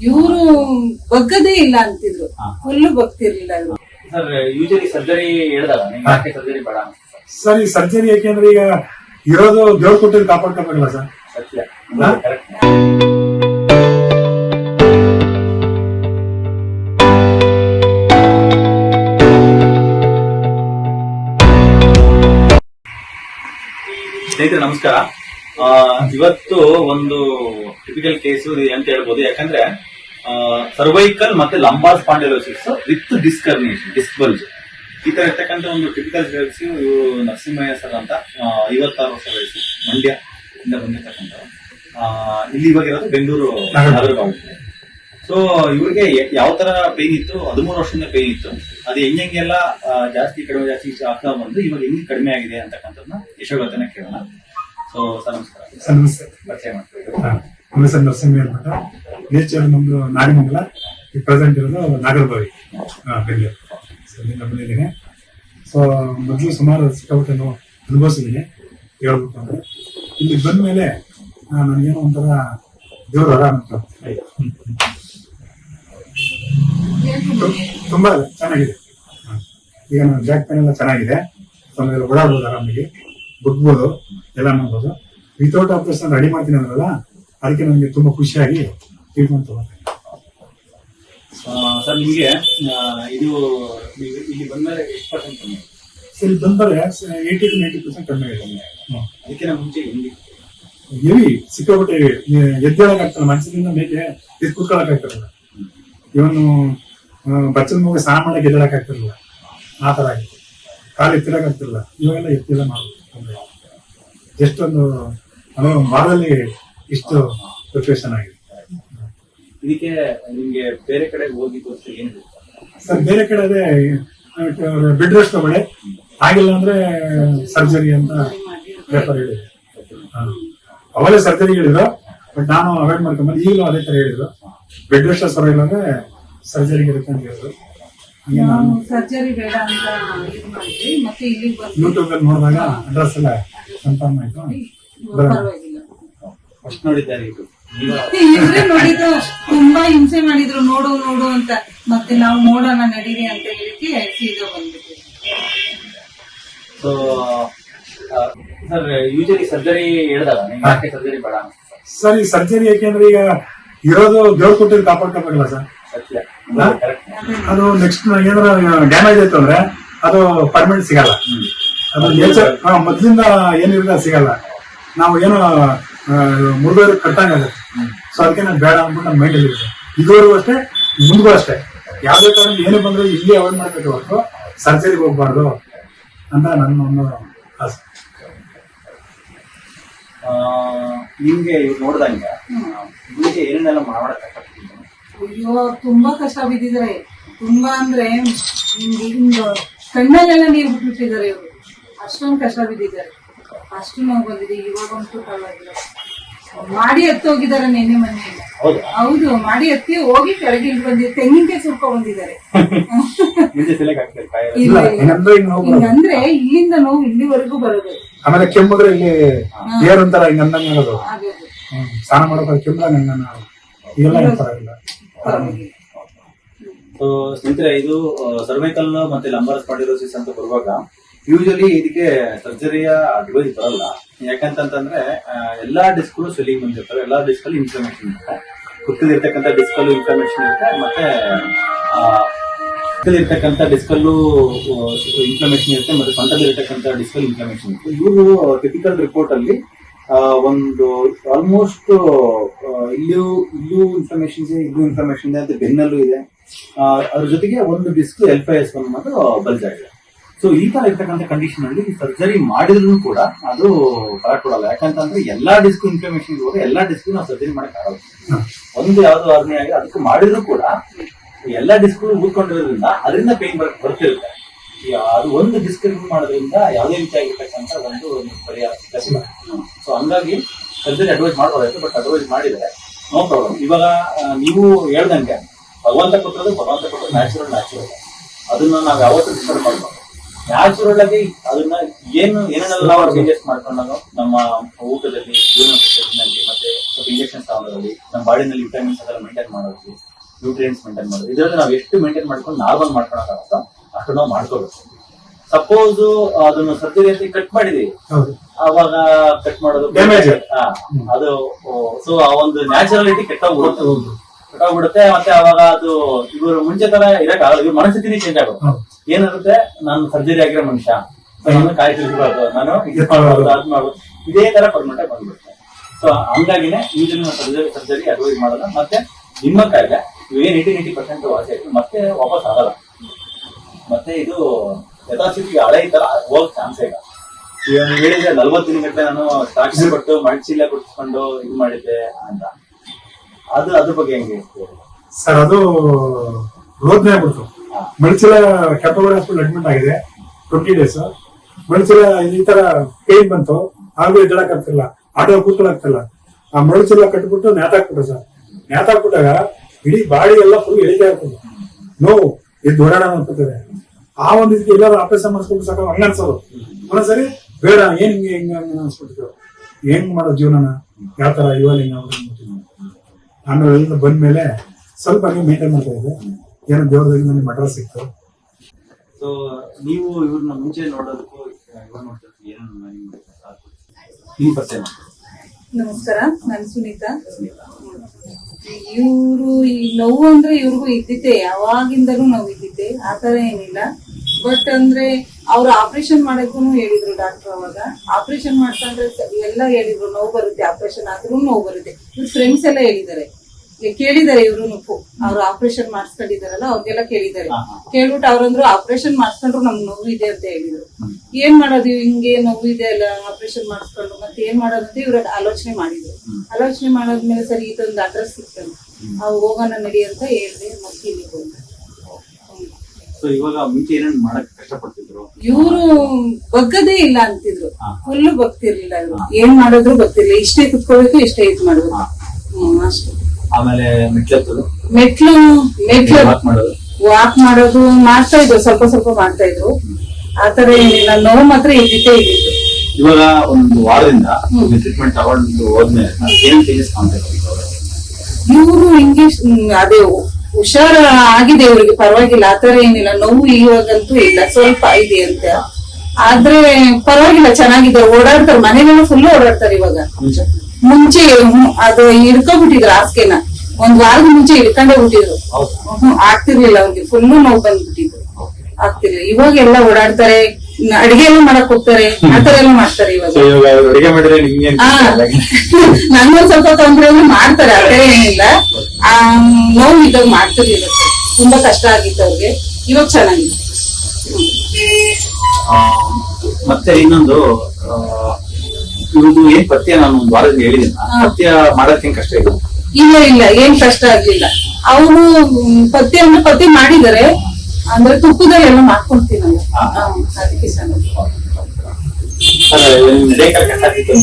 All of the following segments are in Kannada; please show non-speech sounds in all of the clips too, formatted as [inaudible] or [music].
ಇವರು ಬಗ್ಗದೇ ಇಲ್ಲ ಅಂತಿದ್ರು. ಫುಲ್ಲು ಬಗ್ತಿರ್ಲಿಲ್ಲ ಇವರು. ಸರ್ ಯೂಶಲಿ ಸರ್ಜರಿ ಹೇಳಿದಾಗ ನಿಮ್ಗೆ ಯಾಕೆ ಸರ್ಜರಿ ಬೇಡ ಸರ್ ಈ ಸರ್ಜರಿ ಯಾಕೆಂದ್ರೆ ಈಗ ಇರೋದು ದೇವ್ರ ಕೊಟ್ಟಿದ್ದು ಕಾಪಾಡ್ಕೋಬೇಕಲ್ಲ ಸರ್ ಸತ್ಯ? ಕರೆಕ್ಟ್ ಸ್ನೇಹಿತರೆ ನಮಸ್ಕಾರ. ಆ, ಇವತ್ತು ಒಂದು ಟಿಪಿಕಲ್ ಕೇಸು ಅಂತ ಹೇಳ್ಬೋದು? ಯಾಕಂದ್ರೆ ಸರ್ವೈಕಲ್ ಮತ್ತೆ lumbar spondylosis with disc herniation disc bulge ಈ ತರ ಇರ್ತಕ್ಕಂಥ ಒಂದು ಟಿಪಿಕಲ್ ಕೇಸ್ ಇವರು ನರಸಿಂಹಯ್ಯ ಸರ್ ಅಂತ ಐವತ್ತಾರು ವರ್ಷ ವಯಸ್ಸು ಮಂಡ್ಯ ಇಂದ ಬಂದಿರ್ತಕ್ಕಂಥವ್ರು ಆ, ಇಲ್ಲಿ ಇವಾಗ ಇರೋದು ಬೆಂಗಳೂರು ನಾಗರಬಾವಿ ಸೊ ಇವರಿಗೆ ಯಾವ ತರ ಪೇನ್ ಇತ್ತು? ಹದಿಮೂರು ವರ್ಷದಿಂದ ಪೇನ್ ಇತ್ತು. ಅದು ಹೆಂಗೆಲ್ಲ ಜಾಸ್ತಿ ಕಡಿಮೆ ಜಾಸ್ತಿ ಆಗ್ತಾ ಬಂದು ಇವಾಗ ಹೆಂಗ್ ಕಡಿಮೆ ಆಗಿದೆ ಅಂತಕ್ಕಂಥದ್ನ ಯಶೋಗತನ ಕೇಳೋಣ. ಸೊ ಸರ್ ನಮಸ್ಕಾರ. ಪರಿಚಯ ಮಾಡ್ತೀವಿ ಹಾ. ನಮ್ಮ ಹೆಸರು ನರಸಿಂಹ ಅಂದ್ಬಿಟ್ಟು ನೇಚರ್ ನಮ್ದು ನಾಗಮಂಗಲ ಈ ಪ್ರೆಸೆಂಟ್ ಇರೋದು ನಾಗರಬಾವಿ ಹಾ, ಬೆಂಗಳೂರು. ಸೊ ಮನೆಯಲ್ಲಿ ಸೊ ಮೊದಲು ಸುಮಾರು ಸಿಕ್ಕಾಪಟ್ಟೆ ನಾವು ಅನುಭವಿಸಿದ್ದೀನಿ ಹೇಳ್ಬೇಕು ಅಂದ್ರೆ. ಇಲ್ಲಿ ಬಂದ ಮೇಲೆ ನನಗೇನೋ ಒಂಥರ ದೇವ್ರ ವರ ಅಂತ. ತುಂಬಾ ಚೆನ್ನಾಗಿದೆ. ಈಗ ನಮ್ಮ ಬ್ಯಾಕ್ ಪೇನ್ ಎಲ್ಲ ಚೆನ್ನಾಗಿದೆ. ಓಡಾಡ್ಬೋದು ಆರಾಮಾಗಿ. ಬುಗ್ಬೋದು ಎಲ್ಲ ಮಾಡ್ಬೋದು. ವಿತೌಟ್ ಆಪರೇಷನ್ ರೆಡಿ ಮಾಡ್ತೀನಿ ಅಂದ್ರಲ್ಲ ಅದಕ್ಕೆ ನನಗೆ ತುಂಬಾ ಖುಷಿಯಾಗಿ ಟ್ರೀಟ್ಮೆಂಟ್ ತಗೊಂಡೆ ಸರ್ ನಿಮ್ಗೆ ಇದು ಇಲ್ಲಿ ಬಂದ್ಮೇಲೆ ಎಷ್ಟು ಪರ್ಸೆಂಟ್ ಕಮ್ಮಿ? ಇಲ್ಲಿ ಬಂದರೆ ಏಯ್ಟಿ ಟು ನೈಂಟಿ ಪರ್ಸೆಂಟ್ ಕಮ್ಮಿ ಆಗಿದೆ. ಅದಕ್ಕಿಂತ ಮುಂಚೆ ಹೆಂಗೆ ಹೆವಿ ಸಿಕ್ಕಾಪಟ್ಟೆ ಹೆವಿ ಎದ್ದೇಳಕ್ ಆಗ್ತಲ್ಲ ಮಂಚದಿಂದ ಮೇಲೆ ಎದ್ದು ಕೂತ್ಕೊಳಕ್ ಆಗ್ತಿರಲ್ಲ ಇವನು ಬಚ್ಚನ ಮಗು ಸ್ನಾನ ಮಾಡಕ್ ಎದ್ದೇಳಕ್ಕಾಗ್ತಿರಲ್ಲ. ಆ ತರ ಆಗಿತ್ತು ಕಾಲು ಎತ್ತಿಡಕ್ ಇವೆಲ್ಲ ಇವಾಗೆಲ್ಲ ಎತ್ತಿಲ್ಲ ಮಾಡ್ಬೇಕು ಎಷ್ಟೊಂದು ಅಂದ್ರೆ ಒಂದು ವಾರದಲ್ಲಿ ಇಷ್ಟು ಪ್ರಿಪ್ರೇಷನ್ ಆಗಿದೆ. ಇದಕ್ಕೆ ನಿಮ್ಗೆ ಬೇರೆ ಕಡೆ ಹೋಗಿ ಸರ್ ಬೇರೆ ಕಡೆ ಅದೇ ಬೆಡ್ ರೆಸ್ಟ್ ತಗೊಳ್ಳಿ. ಆಗಿಲ್ಲ ಅಂದ್ರೆ ಸರ್ಜರಿ ಅಂತ ಪೇಪರ್ ಹೇಳಿದೆ ಹಾ. ಅವಾಗಲೇ ಸರ್ಜರಿ ಹೇಳಿದ್ರು ಬಟ್ ನಾನು ಅವಾಯ್ಡ್ ಮಾಡ್ಕೊಂಡ್ಬಂದು ಈಗಲೂ ಅದೇ ತರ ಹೇಳಿದ್ರು. ಬೆಡ್ ರೆಸ್ಟ್ ಸರ್ ಇಲ್ಲ ಅಂದ್ರೆ ಸರ್ಜರಿ ಇರುತ್ತೆ ಅಂತ ಹೇಳಿದ್ರು. ನಾನು ಸರ್ಜರಿ ಬೇಡ ಅಂತ ಇದು ಮಾಡಿದ್ವಿ. ಮತ್ತೆ ಇಲ್ಲಿಗೆ ಬಂದು ಯೂಟ್ಯೂಬ್ ಅಲ್ಲಿ ನೋಡಿದಾಗ ಅಡ್ರೆಸ್ ಎಲ್ಲ ಕನ್ಫರ್ಮ್ ಆಯ್ತು. ಪರವಾಗಿಲ್ಲ. ಫಸ್ಟ್ ನೋಡಿದ್ದಾರೆ ಇದು. ಇವ್ರೇ ನೋಡಿದ್ದು ತುಂಬಾ ಹಿಂಸೆ ಮಾಡಿದ್ರು ನೋಡು ನೋಡು ಅಂತ. ಮತ್ತೆ ನಾವು ನೋಡೋಣ ನಡೀರಿ ಅಂತ ಹೇಳಿ ಸೀದಾ ಬಂದ್ಬಿಟ್ಟು ಸೊ ಸರ್ ಯೂಶಲಿ ಸರ್ಜರಿ ಹೇಳಿದಾಗ ನಿಮ್ಗೆ ಯಾಕೆ ಸರ್ಜರಿ ಬೇಡ? ಸರ್ ಈ ಸರ್ಜರಿ ಯಾಕೆಂದ್ರೆ ಈಗ ಇರೋದು ದೇವ್ರ ಕೊಟ್ಟಿದ್ದು ಕಾಪಾಡ್ಕೋಬೇಕಲ್ಲ ಸರ್? ಸತ್ಯ. ಹಾ? ಕರೆಕ್ಟ್ ಅದು ನೆಕ್ಸ್ಟ್ ಏನಾರ ಡ್ಯಾಮೇಜ್ ಆಯ್ತು ಅಂದ್ರೆ ಅದು ಪರ್ಮನೆಂಟ್ ಸಿಗಲ್ಲ. ಅದು ನೇಚರ್ ಮೊದ್ಲಿಂದ ಏನಿರಲ್ಲ ಸಿಗಲ್ಲ. ನಾವು ಏನೋ ಮುರಿದೋರು ಕಟ್ಟಂಗಾಗುತ್ತೆ ಸೊ ಅದಕ್ಕೆ ನಾನು ಬೇಡ ಅಂದ್ಬಿಟ್ಟು ನಮ್ಮ ಮೈಂಡ್ ಇರುತ್ತೆ ಇದುವರೆಗೂ ಅಷ್ಟೇ ಮುಂದೂ ಅಷ್ಟೇ. ಯಾವುದೇ ಕಾರಣ ಏನೇ ಬಂದ್ರು ಇಲ್ಲಿ ಅವಾಯ್ಡ್ ಮಾಡ್ಬೇಕು ಹೊರತು ಸರ್ಜರಿಗೆ ಹೋಗ್ಬಾರ್ದು ಅಂತ ನನ್ನ ಒಂದು ಆಸೆ. ಆ, ನಿಮ್ಗೆ ಇವ್ರು ನೋಡ್ದಂಗೆ ನಿಮಗೆ ಏನೇನೆಲ್ಲ ಮಾಡಕ್ಕಾಗ್ತದೆ ಅಯ್ಯೋ ತುಂಬಾ ಕಷ್ಟ ಬಿದ್ದಿದ್ದಾರೆ ತುಂಬಾ ಅಂದ್ರೆ ಹಿಂಗ್ ಕಣ್ಣಲ್ಲೆಲ್ಲ ನೀರು ಬಿಟ್ಬಿಟ್ಟಿದ್ದಾರೆ ಇವರು. ಅಷ್ಟೊಂದು ಕಷ್ಟ ಬಿದ್ದಿದ್ದಾರೆ. ಅಷ್ಟು ನೋವು ಬಂದಿದೆ ಇವಾಗಂತೂ ಪರವಾಗಿಲ್ಲ. ಮಾಡಿ ಹತ್ತಿ ಹೋಗಿದ್ದಾರೆ ನೆನೆ ಮೊನ್ನೆ. ಹೌದಾ? ಹೌದು ಮಾಡಿ ಎತ್ತಿ ಹೋಗಿ ಕೆಳಗೆ ಬಂದಿ ತೆಂಗಿನಕೆ ತೆಂಗಿನಕಾಯಿ ಸುರ್ಕೊ ಬಂದಿದ್ದಾರೆ. [laughs] ಹಿಂಗಂದ್ರೆ ಇಲ್ಲಿಂದ ನೋವು ಇಲ್ಲಿವರೆಗೂ ಬರೋದು. ಆಮೇಲೆ ಕೆಮ್ಮುದ್ರೆ ಇಲ್ಲಿ ಏರ್ ಅಂತಾರ ಹಿಂಗ ಅಂದಂಗ ಆಗೋದು ಆಗೋದು ಸ್ನಾನ ಮಾಡೋಕೆ ಕೆಮ್ಮದಾಗ ನನ್ನ ಏನ್ ಪರವಾಗಿಲ್ಲ. ಸ್ನೇಹಿತರೆ ಇದು ಸರ್ವೈಕಲ್ ಮತ್ತೆ ಲಂಬರ್ ಸ್ಪಾಟಿರೋಸಿಸ್ ಅಂತ ಬರುವಾಗ ಯೂಶಲಿ ಇದಕ್ಕೆ ಸರ್ಜರಿಯ ಅಡ್ವೈಸ್ ಬರಲ್ಲ. ಯಾಕಂತಂದ್ರೆ ಆ, ಎಲ್ಲಾ ಡಿಸ್ಕ್ಗಳು ಸೆಲಿಂಗ್ ಬಂದಿರ್ತವೆ ಎಲ್ಲಾ ಡಿಸ್ಕ್ ಅಲ್ಲಿ ಇನ್ಫ್ಲಮೇಷನ್ ಇರುತ್ತೆ. ಕುತ್ತಲಿರ್ತಕ್ಕಂಥ ಡಿಸ್ಕ್ ಅಲ್ಲೂ ಇನ್ಫ್ಲಮೇಷನ್ ಇರುತ್ತೆ. ಮತ್ತೆ ಇರ್ತಕ್ಕಂಥ ಡಿಸ್ಕಲ್ಲು ಇನ್ಫ್ಲಮೇಷನ್ ಇರುತ್ತೆ. ಮತ್ತೆ ಸೊಂಟದಲ್ಲಿರ್ತಕ್ಕಂಥ ಡಿಸ್ಕಲ್ ಇನ್ಫ್ಲಮೇಷನ್ ಇರುತ್ತೆ. ಇವರು ಟಿಪಿಕಲ್ ರಿಪೋರ್ಟ್ ಅಲ್ಲಿ ಒಂದು ಆಲ್ಮೋಸ್ಟ್ ಇಲ್ಲೂ ಇಲ್ಲೂ ಇನ್ಫಾರ್ಮೇಶನ್ ಇದೆ ಇಲ್ಲೂ ಇನ್ಫಾರ್ಮೇಶನ್ ಇದೆ ಅಂತ ಬೆನ್ನಲ್ಲೂ ಇದೆ. ಅದ್ರ ಜೊತೆಗೆ ಒಂದು disc L five S one ಮಾತ್ರ ಬಲ್ಜ್ ಆಗಿದೆ. ಸೊ ಈ ತರ ಇರ್ತಕ್ಕಂಥ ಕಂಡೀಷನ್ ಅಲ್ಲಿ ಸರ್ಜರಿ ಮಾಡಿದ್ರು ಕೂಡ ಅದು ಫಲ ಕೊಡಲ್ಲ. ಯಾಕಂತಂದ್ರೆ ಎಲ್ಲಾ ಡಿಸ್ಕ್ ಇನ್ಫ್ಲಮೇಷನ್ ಇರುವಾಗ ಎಲ್ಲಾ ಡಿಸ್ಕ್ ನಾವು ಸರ್ಜರಿ ಆಗಲ್ಲ. ಒಂದು ಯಾವ್ದು ಆರ್ಮಿ ಆಗಿ ಅದಕ್ಕೆ ಮಾಡಿದ್ರು ಕೂಡ ಎಲ್ಲಾ ಡಿಸ್ಕ್ ಊದ್ಕೊಂಡಿರೋದ್ರಿಂದ ಅದರಿಂದ ಪೇನ್ ಬರ್ತಿರುತ್ತೆ. ಈ ಅದು ಒಂದು ಡಿಸ್ಕ್ ರಿಮೂವ್ ಮಾಡೋದ್ರಿಂದ ಯಾವುದೇ ರೀತಿಯಾಗಿರ್ತಕ್ಕಂಥ ಒಂದು ಪರಿಹಾರ ಸೊ ಹಂಗಾಗಿ ಸರ್ಜರಿ ಅಡ್ವೈಸ್ ಮಾಡ್ಬೋದಾಯ್ತು ಬಟ್ ಅಡ್ವೈಸ್ ಮಾಡಿದ್ರೆ ನೋ ಪ್ರಾಬ್ಲಮ್ ಇವಾಗ ನೀವು ಹೇಳ್ದಂಗೆ ಭಗವಂತ ಕೊಟ್ಟರೆ ಭಗವಂತ ಕೊಟ್ಟರೆ ನ್ಯಾಚುರಲ್ ನ್ಯಾಚುರಲ್ ಅದನ್ನ ನಾವು ಯಾವತ್ತೂ ಡಿಸ್ಟರ್ಬ್ ಮಾಡ್ಬಾರ್ದು. ನ್ಯಾಚುರಲ್ ಆಗಿ ಅದನ್ನ ಏನು ಏನೆಲ್ಲ ನಾವು ಚೇಂಜಸ್ ಮಾಡ್ಕೊಂಡು ನಮ್ಮ ಊಟದಲ್ಲಿ ಜೀವನ ಪದ್ಧತಿನಲ್ಲಿ ಮತ್ತೆ ಸ್ವಲ್ಪ ಇಂಜೆಕ್ಷನ್ ತಗೊಳ್ಳೋದ್ರಲ್ಲಿ ನಮ್ಮ ಬಾಡಿನಲ್ಲಿ ವಿಟಮಿನ್ಸ್ ಅದೆಲ್ಲ ಮೇಂಟೈನ್ ಮಾಡೋದು ನ್ಯೂಟ್ರಿಯೆಂಟ್ಸ್ ಮೇಂಟೈನ್ ಮಾಡೋದು ಇದರಲ್ಲಿ ನಾವು ಎಷ್ಟು ಮೇಂಟೈನ್ ಮಾಡ್ಕೊಂಡು ನಾರ್ಮಲ್ ಮಾಡ್ಕೊಳಕ್ಕಾಗುತ್ತೋ ಅಷ್ಟು ನಾವು ಮಾಡ್ಕೋಬೇಕು. ಸಪೋಸ್ ಅದನ್ನು ಸರ್ಜರಿ ರೀತಿ ಕಟ್ ಮಾಡಿದೀವಿ ಅವಾಗ ಕಟ್ ಮಾಡೋದು ಅದು ಸೊ ಆ ಒಂದು ನ್ಯಾಚುರಾಲಿಟಿ ಕೆಟ್ಟೋಗ್ಬಿಡುತ್ತೆ. ಕೆಟ್ಟೋಗ್ಬಿಡುತ್ತೆ ಮತ್ತೆ ಅವಾಗ ಅದು ಇವರು ಮುಂಚೆ ತರ ಇರಕ್ ಇವ್ರ ಮನಸ್ಥಿತಿನೇ ಚೇಂಜ್ ಆಗುತ್ತೆ. ಏನಾಗುತ್ತೆ? ನಾನು ಸರ್ಜರಿ ಆಗಿರೋ ಮನುಷ್ಯ. ನಾನು ಕಾಯಿ ತಿರ್ಸ್ಬಾರ್ದು ನಾನು ಇದು ಮಾಡಬಾರ್ದು, ಅದ್ ಮಾಡ್ಬೋದು ಇದೇ ತರ ಪರ್ಮನೆಂಟ್ ಬಂದ್ಬಿಡುತ್ತೆ. ಸೊ ಹಂಗಾಗಿನೇ ದಿನ ಸರ್ಜರಿ ಸರ್ಜರಿ ಅಡ್ವೈಸ್ ಮಾಡಲ್ಲ. ಮತ್ತೆ ನಿಮ್ಮ ಕಾಯಿಲೆ ಏನ್ ಏಯ್ಟಿ ನೈಂಟಿ ಪರ್ಸೆಂಟ್ ವಾಸಿ ಆಯ್ತು. ಮತ್ತೆ ವಾಪಸ್ ಆಗಲ್ಲ. ಮತ್ತೆ ಇದು ಯಥಾಸ್ಥಿತಿ ಹಳೆ ತರ ಹೋಗಕ್ ಚಾನ್ಸ್ ಇಲ್ಲ. ನೀವು ಹೇಳಿದ್ರೆ ನಲ್ವತ್ತು ದಿನಗಟ್ಟಲೆ ನಾನು ಸಾಕ್ಷಿ ಕೊಟ್ಟು ಮಳ್ಚಿಲ್ಲ ಕೊಟ್ಟಿಸ್ಕೊಂಡು ಇದು ಮಾಡಿದ್ದೆ ಅಂತ. ಅದು ಅದ್ರ ಬಗ್ಗೆ ಹೆಂಗೆ ಸರ್, ಅದು ರೋದನೆ ಆಗ್ಬಿಡ್ತು. ಮಳಚಿಲ ಕ್ಯಾಪಗೋಡ್ ಹಾಸ್ಪಿಟಲ್ ಅಡ್ಮಿಟ್ ಆಗಿದೆ ಟ್ವೆಂಟಿ ಡೇಸ್ ಮನುಷ್ಯರ ಈ ತರ ಪೇನ್ ಬಂತು. ಹಾಗೂ ಎದ್ದಳಕ್ ಆಗ್ತಿಲ್ಲ. ಆಟೋ ಕೂತ್ಕೊಳಕ್ತಿಲ್ಲ ಆ ಮಳಚಿಲ ಕಟ್ಬಿಟ್ಟು ನೇತಾಕ್ಬಿಟ್ರೆ ಸರ್. ನೇತಾಕ್ಬಿಟ್ಟಾಗ ಇಡೀ ಬಾಡಿ ಎಲ್ಲ ಫುಲ್ ಎಳಿಕೆ ಆಗ್ತದೆ ನೋವು ಇದು ಓಡಾಡೋಣ ಅನ್ಕೋತದೆ ಆ ಒಂದು ಇದಕ್ಕೆ ಎಲ್ಲರೂ ಆಪರೇಷನ್ ಮಾಡಿಸ್ಕೊಂಡು ಸಾಕ ಹಂಗ ಅನ್ಸೋದು. ಒಂದೊಂದ್ಸರಿ ಬೇಡ, ಏನ್ ಹಿಂಗೆ ಹಿಂಗ ಅನ್ಸ್ಬಿಟ್ಟಿದ್ರು ಹೆಂಗ್ ಮಾಡೋ ಜೀವನನ? ಯಾವ ತರ ಇವಾಗ ಹಿಂಗ ಆಮೇಲೆ ಬಂದ್ಮೇಲೆ ಸ್ವಲ್ಪ ಹಂಗೆ ಮೇಂಟೈನ್ ಮಾಡ್ತಾ ಇದ್ದೆ. ಏನೋ ದೇವ್ರದಲ್ಲಿ ನನಗೆ ಮಠ ಸಿಕ್ತು? ಸೊ ನೀವು ಇವ್ರನ್ನ ಮುಂಚೆ ನೋಡೋದಕ್ಕೂ ಏನು ಪರಿಚಯ. ನಮಸ್ಕಾರ ನಾನು ಸುನೀತಾ. ಇವರು ಈ ನೋವು ಅಂದ್ರೆ ಇವ್ರಿಗೂ ಇದ್ದಿದ್ದೆ ಯಾವಾಗಿಂದಲೂ ನೋವು ಇದ್ದಿದ್ದೆ ಆತರ ಏನಿಲ್ಲ. ಬಟ್ ಅಂದ್ರೆ ಅವ್ರು ಆಪರೇಷನ್ ಮಾಡಕ್ಕೂ ಹೇಳಿದ್ರು ಡಾಕ್ಟರ್ ಅವಾಗ. ಆಪರೇಷನ್ ಮಾಡ್ತಾ ಅಂದ್ರೆ ಎಲ್ಲ ಹೇಳಿದ್ರು ನೋವು ಬರುತ್ತೆ ಆಪರೇಷನ್ ಆದ್ರೂ ನೋವು ಬರುತ್ತೆ. ಇವ್ರ ಫ್ರೆಂಡ್ಸ್ ಎಲ್ಲ ಹೇಳಿದ್ದಾರೆ. ಕೇಳಿದ್ದಾರೆ ಇವರು ಅವ್ರು ಆಪರೇಷನ್ ಮಾಡಿಸ್ಕೊಂಡಿದಾರಲ್ಲ ಅವ್ರಿಗೆಲ್ಲ ಕೇಳಿದ್ದಾರೆ. ಕೇಳ್ಬಿಟ್ಟು ಅವ್ರಂದ್ರು ಆಪರೇಷನ್ ಮಾಡಿಸ್ಕೊಂಡ್ರು ನಮ್ಗೆ ನೋವು ಇದೆ ಅಂತ ಹೇಳಿದ್ರು. ಏನ್ ಮಾಡೋದು ಹಿಂಗೆ ನೋವು ಇದೆ ಅಲ್ಲ ಆಪರೇಷನ್ ಮಾಡಿಸ್ಕೊಂಡು ಮತ್ತೆ ಏನ್ ಮಾಡೋದು ಅಂತ ಇವ್ರ ಆಲೋಚನೆ ಮಾಡಿದ್ರು. ಆಲೋಚನೆ ಮಾಡಾದ್ಮೇಲೆ ಸರಿ ಇದೊಂದು ಅಡ್ರೆಸ್ ಸಿಕ್ತಂತೆ ಅವ್ ಹೋಗೋಣ ನಡಿ ಅಂತ ಹೇಳಿದೆ ಮತ್ತೆ ಇಲ್ಲಿ ಹೋಗ ಇವರು ಬಗ್ಗದೇ ಇಲ್ಲ ಅಂತಿದ್ರು. ಫುಲ್ ಬಗ್ತಿರ್ಲಿಲ್ಲ ಇವ್ರು. ಏನ್ ಮಾಡಿದ್ರು ಬಗ್ತಿರ್ಲಿಲ್ಲ ಇಷ್ಟೇ ಕುತ್ಕೋಬೇಕು ಇಷ್ಟೇ ಇದ್ ಮಾಡ್ಬೇಕು. ಹ್ಮ್ ಅಷ್ಟೇ. ಆಮೇಲೆ ಮೆಟ್ಲೆತ್ತದು ಮೆಟ್ಲು ಮೆಟ್ಲು ವಾಕ್ ಮಾಡೋದು? ವಾಕ್ ಮಾಡೋದು ಮಾಡ್ತಾ ಇದ್ರು ಸ್ವಲ್ಪ ಸ್ವಲ್ಪ ಮಾಡ್ತಾ ಇದ್ರು. ಆತರ ಏನಿಲ್ಲ ನೋವು ಮಾತ್ರ ಇದ್ದಿದ್ದೇ ಇದ್ದಿದ್ದು. ಇವಾಗ ಒಂದು ವಾರದಿಂದ ಟ್ರೀಟ್ಮೆಂಟ್ ತಗೊಂಡು ಹೋದ್ಮೇಲೆ ಏನ್ ಚೇಂಜಸ್ ಇವರು ಹಿಂಗೆ ಅದೇ ಹುಷಾರ ಆಗಿದೆ ಇವ್ರಿಗೆ ಪರವಾಗಿಲ್ಲ. ಆತರ ಏನಿಲ್ಲ ನೋವು ಇವಾಗಂತೂ ಇಲ್ಲ ಸ್ವಲ್ಪ ಇದೆ ಅಂತ. ಆದ್ರೆ ಪರವಾಗಿಲ್ಲ ಚೆನ್ನಾಗಿದೆ. ಓಡಾಡ್ತಾರೆ ಮನೇಲೆಲ್ಲ ಫುಲ್ ಓಡಾಡ್ತಾರೆ ಇವಾಗ. ಮುಂಚೆ ಅದು ಹಿಡ್ಕೊಂಡ್ಬಿಟ್ಟಿದ್ರು ಹಾಸಿಗೆನ. ಒಂದ್ ವಾರದ ಮುಂಚೆ ಹಿಡ್ಕೊಂಡೇ ಬಿಟ್ಟಿದ್ರು ಆಗ್ತಿರ್ಲಿಲ್ಲ ಅವ್ರಿಗೆ ಫುಲ್ಲು ನೋವು ಬಂದ್ಬಿಟ್ಟಿದ್ರು ಆಗ್ತಿರ್ಲಿಲ್ಲ. ಇವಾಗ ಎಲ್ಲ ಓಡಾಡ್ತಾರೆ ಅಡಿಗೆ ಎಲ್ಲ ಮಾಡಕ್ ಹೋಗ್ತಾರೆ ಆತರ ಎಲ್ಲ ಮಾಡ್ತಾರೆ ಇವಾಗ. [laughs] ನನ್ಗೊಂದ್ ಸ್ವಲ್ಪ ತೊಂದ್ರೆ ಮಾಡ್ತಾರೆ ಆತರ ಏನಿಲ್ಲ. ಆ ನೋವು ಇದ್ದಾಗ ಮಾಡ್ತಿರ್ಲಿಲ್ಲ ತುಂಬಾ ಕಷ್ಟ ಆಗಿತ್ತು ಅವ್ರಿಗೆ. ಇವಾಗ ಚೆನ್ನಾಗಿದೆ. ಮತ್ತೆ ಇನ್ನೊಂದು ಇವ್ರದ್ದು ಏನ್ ಪಥ್ಯ ನಾನು ಒಂದು ವಾರದಿಂದ ಹೇಳಿದ್ದೀನಿ. ಪಥ್ಯ ಮಾಡೋದಕ್ಕೆ ಏನ್ ಕಷ್ಟ ಇದೆ? ಇಲ್ಲ ಇಲ್ಲ ಏನ್ ಕಷ್ಟ ಆಗ್ಲಿಲ್ಲ. ಅವರು ಪತ್ತೆ ಅಂದ್ರೆ ಪತ್ತೆ ಮಾಡಿದರೆ ಅಂದ್ರೆ ತುಪ್ಪದಲ್ಲಿ ಎಲ್ಲ. ಹಾ, ಅದಕ್ಕೆ ಚೆನ್ನಾಗಿ ರೇಖಾ ಕಷ್ಟ ಆಗಿತ್ತು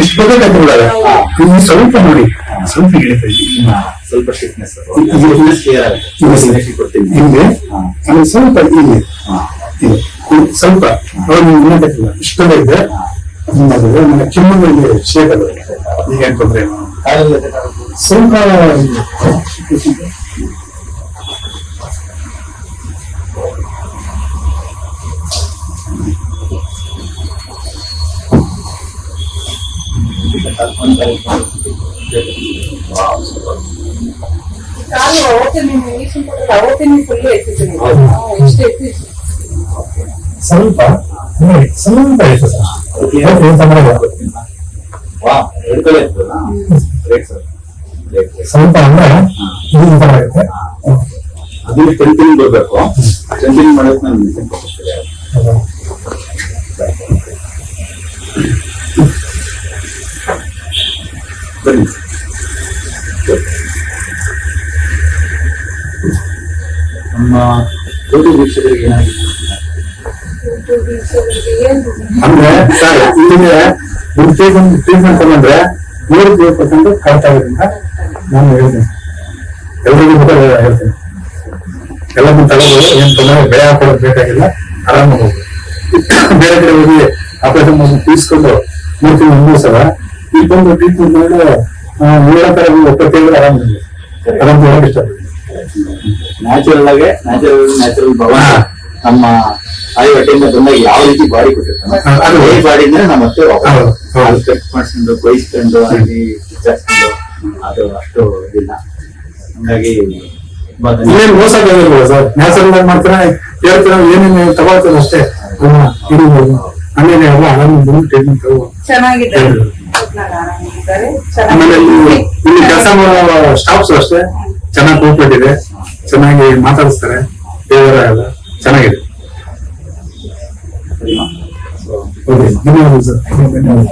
ಇಷ್ಟು ಬಗ್ಗೆ ಸ್ವಲ್ಪ ನೋಡಿ. ಸ್ವಲ್ಪ ಸ್ವಲ್ಪ ಸ್ಟಿಫ್ನೆಸ್ ಹಿಂಗೆ. ಸ್ವಲ್ಪ ಸ್ವಲ್ಪ. ಇಷ್ಟೆಲ್ಲ ಇದೆ. ಏನ್ ತೊಂದ್ರೆ? ಇಲ್ಲ. ಸ್ವಲ್ಪ ಇಂಜೆಕ್ಷನ್ ಕೊಟ್ಟಲ್ಲ ಅವತ್ತೇ ನೀವು ಫುಲ್ ಎತ್ತಿದ್ದೀನಿ ಎಷ್ಟು ಎತ್ತಿದ್ದೀನಿ ಸ್ವಲ್ಪ ಸ್ವಲ್ಪ ಇತ್ತು ಸರ್ ಏನ್ ತೊಂದ್ರೆ ಸ್ವಲ್ಪ ಅಂದ್ರೆ ಇದು ತರ ಆಗುತ್ತೆ ಅದನ್ನ ಸ್ಟ್ರೆಂಥನಿಂಗ್ ಬರ್ಬೇಕು. ಸ್ಟ್ರೆಂಥನಿಂಗ್ ಮಾಡೋಕೆ ನಾನು ಬನ್ನಿ. ನಮ್ಮ ಜ್ಯೋತಿ ವೀಕ್ಷಕರಿಗೆ ಏನಾಗಿದೆ? ಅಂದ್ರೆ ಸರ್ ಒಂದು ಟ್ರೀಟ್ಮೆಂಟ್ ತಗೊಂಡ್ರೆ ನೂರು ಪರ್ಸೆಂಟ್ ಕರೆಕ್ಟ್ ಆಗೋದ್ರಿಂದ ನಾನು ಹೇಳ್ತೀನಿ. ಎಲ್ಲರಿಗೂ ಕೂಡ ಹೇಳ್ತೀನಿ. ಎಲ್ಲದನ್ನು ತಗೋಬೋದು ಏನು ತೊಂದರೆ ಬೆಳೆ ಹಾಕೊಳ್ಳೋದು ಬೇಕಾಗಿಲ್ಲ ಆರಾಮಾಗಿ ಹೋಗ್ಬೋದು. ಬೇರೆ ಕಡೆ ಹೋಗಿ ಆಪರೇಷನ್ ಮಾಡಿ ತೀರ್ಸ್ಕೊಂಡು ಮೂರು ತಿಂಗಳು ಅನುಭವಿಸಲ್ಲ ಈಗ ಬಂದು ಟ್ರೀಟ್ಮೆಂಟ್ ಮಾಡಿ ನಿರಂತರ ತರ ಆರಾಮ ಅದಂತ ಹೇಳಕ್ ಇಷ್ಟಪಡ್ತೀನಿ ನ್ಯಾಚುರಲ್ ಆಗಿ ನ್ಯಾಚುರಲ್ ನ್ಯಾಚುರಲ್ ಭವನ ನಮ್ಮ ತಾಯಿ ಹೊಟ್ಟೆಯಿಂದ ಬಂದಾಗ ಯಾವ ರೀತಿ ಬಾಡಿ ಕೊಟ್ಟಿರ್ತಾನೆ ಅದು ಬಾಡಿ ಅಂದ್ರೆ ನಮ್ಮ ಮತ್ತೆ. ಅದು ಕಟ್ ಮಾಡಿಸ್ಕೊಂಡು ಕೊಯ್ಸ್ಕೊಂಡು ಅಲ್ಲಿ ಬಿಚ್ಚಾಕ್ಸ್ಕೊಂಡು ಅದು ಅಷ್ಟು ಇದಿಲ್ಲ ಹಂಗಾಗಿ. ಇನ್ನೇನು ಮೋಸ ಆಗಿರ್ಬೋದು ಸರ್ ನ್ಯಾಚುರಲ್ ಆಗಿ ಮಾಡ್ತಾರೆ ಹೇಳ್ತಾರೆ ಏನೇನು ತಗೊಳ್ತಾರೆ ಅಷ್ಟೇ ಇರ್ಬೋದು ಹಂಗೇನೆ ಎಲ್ಲ ಆರಾಮ ಟ್ರೀಟ್ಮೆಂಟ್ ಚೆನ್ನಾಗಿದೆ ಆಮೇಲೆ ಇಲ್ಲಿ ಕೆಲಸ ಮಾಡೋ ಸ್ಟಾಫ್ಸ್ ಅಷ್ಟೇ. ಚೆನ್ನಾಗಿ ಕೂತ್ಕೊಂಡಿದೆ. ಚೆನ್ನಾಗಿ ಮಾತಾಡಿಸ್ತಾರೆ. ದೇವರ ಎಲ್ಲ ಚೆನ್ನಾಗಿದೆ ಓಕೆ. ಧನ್ಯವಾದ ಸರ್. ಧನ್ಯವಾದ